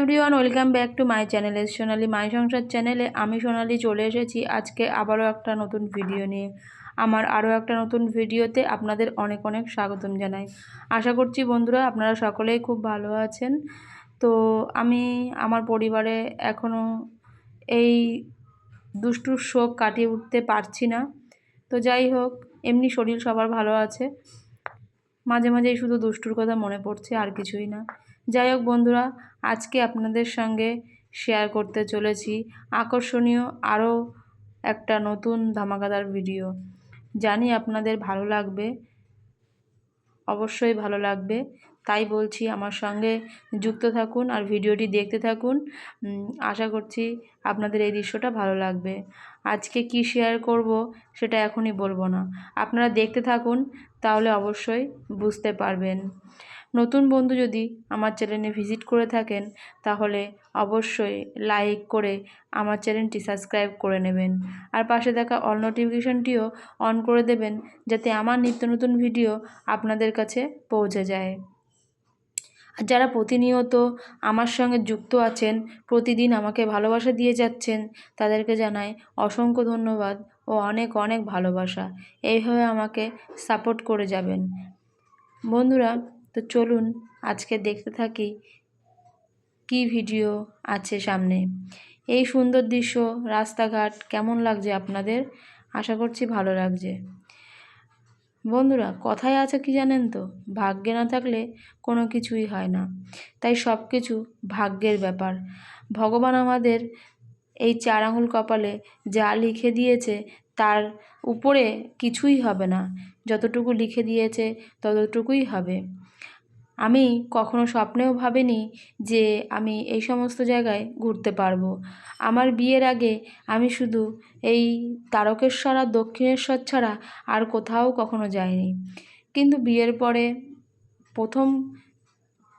Everyone welcome back to my চ্যানেলে Sonali my Sansar চ্যানেলে আমি সোনালি চলে এসেছি। আজকে আবারও একটা নতুন ভিডিও নিয়ে। আমার আরও একটা নতুন ভিডিওতে আপনাদের অনেক অনেক স্বাগতম জানাই। আশা করছি বন্ধুরা আপনারা সকলেই খুব ভালো আছেন। তো আমি, আমার পরিবারে এখনও এই দুষ্টুর শোক কাটিয়ে উঠতে পারছি না। তো যাই হোক, এমনি শরীর সবার ভালো আছে। মাঝে মাঝেই শুধু দুষ্টুর কথা মনে পড়ছে, আর কিছুই না। যাই হোক বন্ধুরা আজকে আপনাদের সঙ্গে শেয়ার করতে চলেছি। আকর্ষণীয় আরও একটা নতুন ধামাকাদার ভিডিও জানি আপনাদের ভালো লাগবে, অবশ্যই ভালো লাগবে। তাই বলছি আমার সঙ্গে যুক্ত থাকুন আর ভিডিওটি দেখতে থাকুন। আশা করছি আপনাদের এই দৃশ্যটা ভালো লাগবে। আজকে কি শেয়ার করব সেটা এখনই বলব না। আপনারা দেখতে থাকুন, তাহলে অবশ্যই বুঝতে পারবেন। নতুন বন্ধু যদি আমার চ্যানেলে ভিজিট করে থাকেন, তাহলে অবশ্যই লাইক করে আমার চ্যানেলটি সাবস্ক্রাইব করে নেবেন। আর পাশে থাকা অল নোটিফিকেশনটিও অন করে দেবেন, যাতে আমার নিত্য নতুন ভিডিও আপনাদের কাছে পৌঁছে যায়। আর যারা প্রতিনিয়ত আমার সঙ্গে যুক্ত আছেন, প্রতিদিন আমাকে ভালোবাসা দিয়ে যাচ্ছেন, তাদেরকে জানাই অসংখ্য ধন্যবাদ ও অনেক অনেক ভালোবাসা। এইভাবে আমাকে সাপোর্ট করে যাবেন। বন্ধুরা তো চলুন আজকে দেখতে থাকি কি ভিডিও আছে সামনে। এই সুন্দর দৃশ্য, রাস্তাঘাট কেমন লাগছে আপনাদের? আশা করছি ভালো লাগছে। বন্ধুরা, কথায় আছে কি জানেন তো? ভাগ্যে না থাকলে কোনো কিছুই হয় না। তাই সব কিছু ভাগ্যের ব্যাপার। ভগবান আমাদের এই চার আঙুল কপালে যা লিখে দিয়েছে তার উপরে কিছুই হবে না। যতটুকু লিখে দিয়েছে ততটুকুই হবে। আমি কখনো স্বপ্নেও ভাবিনি যে আমি এই সমস্ত জায়গায় ঘুরতে পারব। আমার বিয়ের আগে আমি শুধু এই তারকেশ্বর আর দক্ষিণেশ্বর ছাড়া আর কোথাও কখনো যাইনি। কিন্তু বিয়ের পরে প্রথম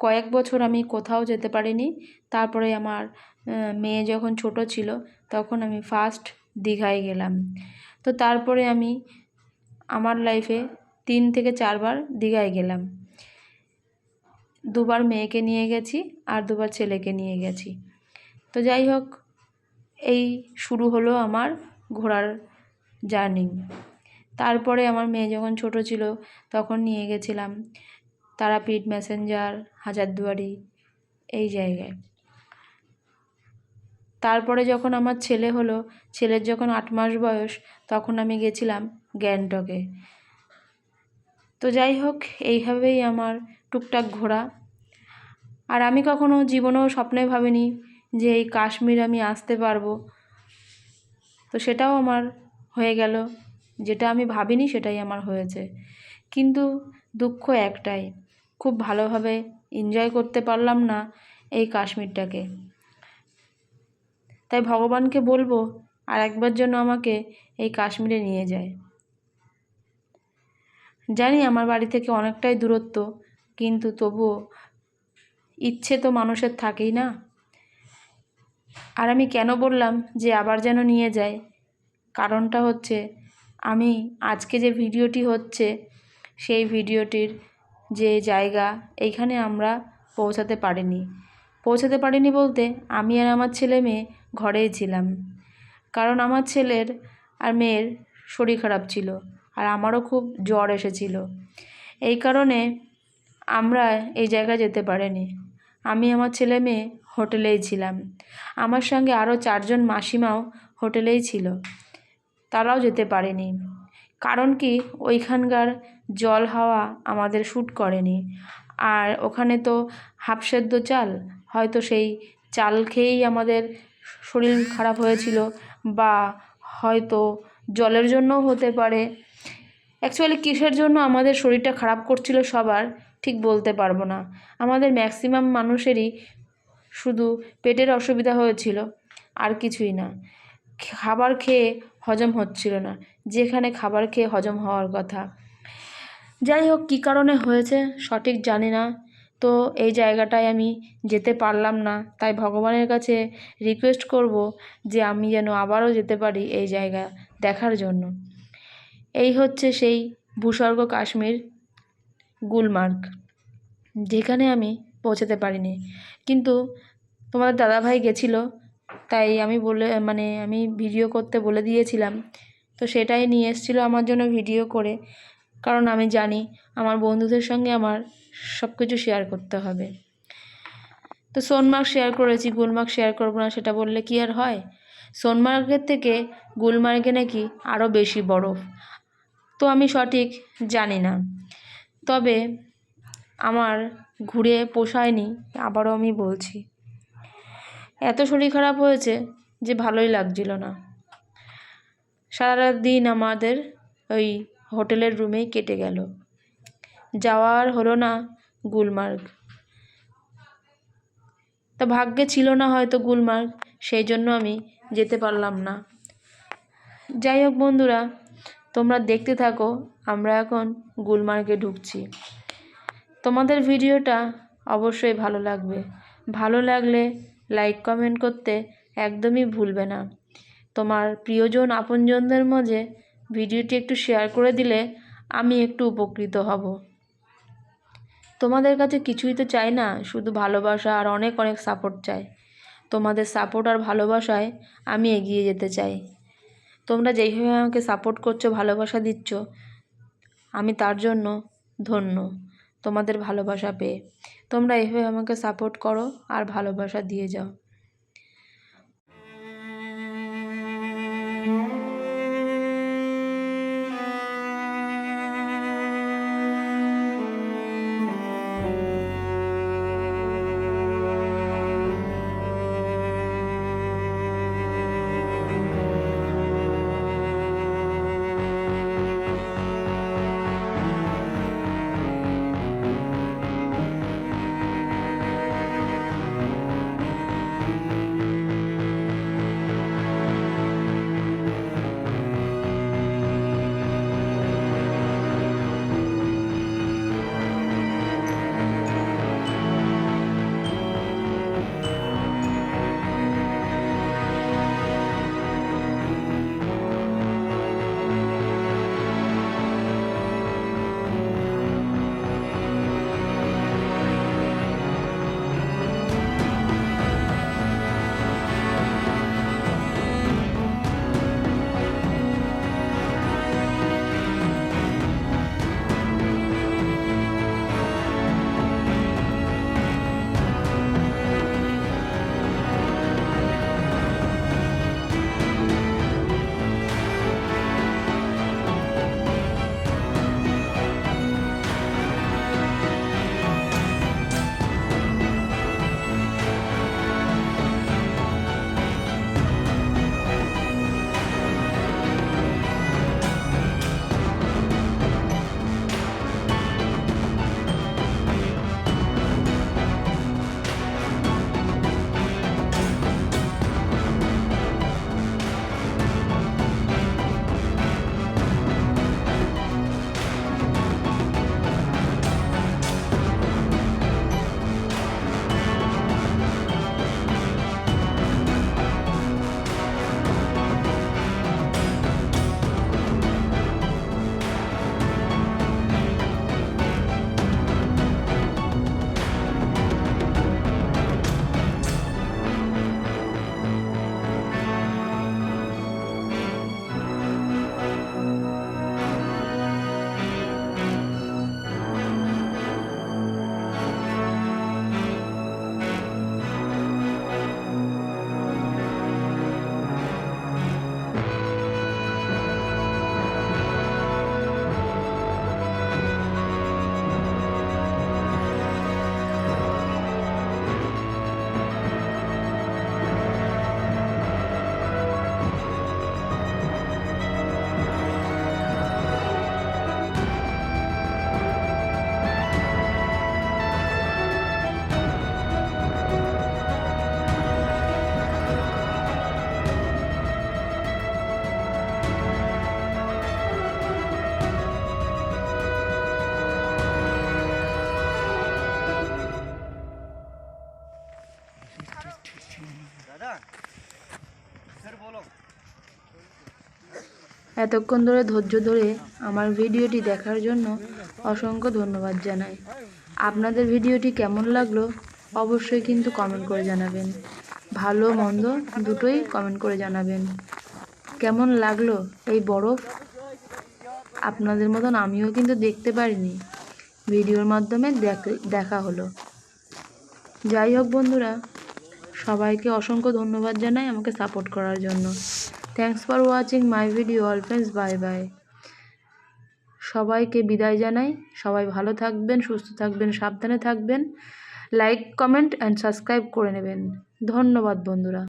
কয়েক বছর আমি কোথাও যেতে পারিনি। তারপরে আমার মেয়ে যখন ছোট ছিল, তখন আমি ফার্স্ট দীঘায় গেলাম। তো তারপরে আমি আমার লাইফে তিন থেকে চারবার দীঘায় গেলাম। দুবার মেয়েকে নিয়ে গেছি আর দুবার ছেলেকে নিয়ে গেছি। তো যাই হোক, এই শুরু হলো আমার ঘোরার জার্নি তারপরে আমার মেয়ে যখন ছোট ছিল, তখন নিয়ে গেছিলাম তারাপীঠ ম্যাসেঞ্জার হাজারদুয়ারি, এই জায়গায়। তারপরে যখন আমার ছেলে হলো, ছেলের যখন আট মাস বয়স, তখন আমি গেছিলাম গ্যাংটকে। তো যাই হোক, এইভাবেই আমার টুকটাক ঘোরা। আর আমি কখনো জীবনেও স্বপ্নে ভাবিনি যে এই কাশ্মীর আমি আসতে পারব। তো সেটাও আমার হয়ে গেল। যেটা আমি ভাবিনি সেটাই আমার হয়েছে। কিন্তু দুঃখ একটাই, খুব ভালোভাবে এনজয় করতে পারলাম না এই কাশ্মীরটাকে। তাই ভগবানকে বলব আর একবার জন্য আমাকে এই কাশ্মীরে নিয়ে যায়। জানি আমার বাড়ি থেকে অনেকটাই দূরত্ব, কিন্তু তবুও ইচ্ছে তো মানুষের থাকেই না। আর আমি কেন বললাম যে আবার যেন নিয়ে যায়? কারণটা হচ্ছে আমি আজকে যে ভিডিওটি হচ্ছে, সেই ভিডিওটির যে জায়গা, এইখানে আমরা পৌঁছাতে পারিনি। পৌঁছাতে পারিনি বলতে আমি আর আমার ছেলে মেয়ে ঘরেই ছিলাম। কারণ আমার ছেলের আর মেয়ের শরীর খারাপ ছিল আর আমারও খুব জ্বর এসেছিল। এই কারণে আমরা এই জায়গায় যেতে পারিনি। আমি আমার ছেলে মেয়ে হোটেলেই ছিলাম। আমার সঙ্গে আরও চারজন মাসিমাও হোটেলেই ছিল। তারাও যেতে পারেনি। কারণ কি? ওইখানকার জল হাওয়া আমাদের শ্যুট করেনি। আর ওখানে তো হাফ সেদ্ধ চাল, হয়তো সেই চাল খেয়েই আমাদের শরীর খারাপ হয়েছিল বা হয়তো জলের জন্যও হতে পারে। অ্যাকচুয়ালি কিসের জন্য আমাদের শরীরটা খারাপ করছিল সবার ঠিক বলতে পারব না। আমাদের ম্যাক্সিমাম মানুষেরই শুধু পেটের অসুবিধা হয়েছিল, আর কিছুই না। খাবার খেয়ে হজম হচ্ছিল না, যেখানে খাবার খেয়ে হজম হওয়ার কথা। যাই হোক, কী কারণে হয়েছে সঠিক জানি না। তো এই জায়গাটায় আমি যেতে পারলাম না। তাই ভগবানের কাছে রিকোয়েস্ট করব যে আমি যেন আবারও যেতে পারি এই জায়গা দেখার জন্য। এই হচ্ছে সেই ভূস্বর্গ কাশ্মীর গুলমার্গ, যেখানে আমি পৌঁছাতে পারিনি। কিন্তু তোমাদের দাদাভাই গেছিল, তাই আমি বলে মানে আমি ভিডিও করতে বলে দিয়েছিলাম। তো সেটাই নিয়ে এসেছিল আমার জন্য ভিডিও করে। কারণ আমি জানি আমার বন্ধুদের সঙ্গে আমার সব কিছু শেয়ার করতে হবে। তো সোনমার্গ শেয়ার করেছি, গুলমার্গ শেয়ার করব না সেটা বললে কি আর হয়? সোনমার্গের থেকে গুলমার্গে নাকি আরও বেশি বরফ। তো আমি সঠিক জানি না। তবে আমার ঘুরে পোষায়নি, আবারও আমি বলছি। এত শরীর খারাপ হয়েছে যে ভালোই লাগছিল না। সারা দিন আমাদের ওই হোটেলের রুমেই কেটে গেল। যাওয়ার হলো না গুলমার্গ। তা ভাগ্যে ছিল না হয়তো গুলমার্গ, সেই জন্য আমি যেতে পারলাম না। যাই হোক বন্ধুরা, তোমরা দেখতে থাকো, আমরা এখন গুলমার্গে ঢুকছি। তোমাদের ভিডিওটা অবশ্যই ভালো লাগবে। ভালো লাগলে লাইক, কমেন্ট করতে একদমই ভুলবে না। তোমার প্রিয়জন, আপনজনদের মাঝে ভিডিওটি একটু শেয়ার করে দিলে আমি একটু উপকৃত হব। তোমাদের কাছে কিছুই তো চাই না, শুধু ভালোবাসা আর অনেক অনেক সাপোর্ট চাই। তোমাদের সাপোর্ট আর ভালোবাসায় আমি এগিয়ে যেতে চাই। তোমরা যেইভাবে আমাকে সাপোর্ট করছ, ভালোবাসা দিচ্ছ, আমি তার জন্য ধন্য, তোমাদের ভালোবাসা পেয়ে। তোমরা এইভাবে আমাকে সাপোর্ট করো আর ভালোবাসা দিয়ে যাও। এতক্ষণ ধরে ধৈর্য ধরে আমার ভিডিওটি দেখার জন্য অসংখ্য ধন্যবাদ জানাই। আপনাদের ভিডিওটি কেমন লাগল অবশ্যই কিন্তু কমেন্ট করে জানাবেন। ভালো, মন্দ দুটোই কমেন্ট করে জানাবেন। কেমন লাগল এই বরফ? আপনাদের মতন আমিও কিন্তু দেখতে পারিনি। ভিডিওর মাধ্যমে দেখ- হলো। যাই হোক বন্ধুরা, সবাইকে অসংখ্য ধন্যবাদ জানাই আমাকে সাপোর্ট করার জন্য। Thanks for watching my video all friends bye bye সবাইকে বিদায় জানাই। সবাই ভালো থাকবেন, সুস্থ থাকবেন, সাবধানে থাকবেন। লাইক কমেন্ট অ্যান্ড সাবস্ক্রাইব করে নেবেন। ধন্যবাদ, বন্ধুরা।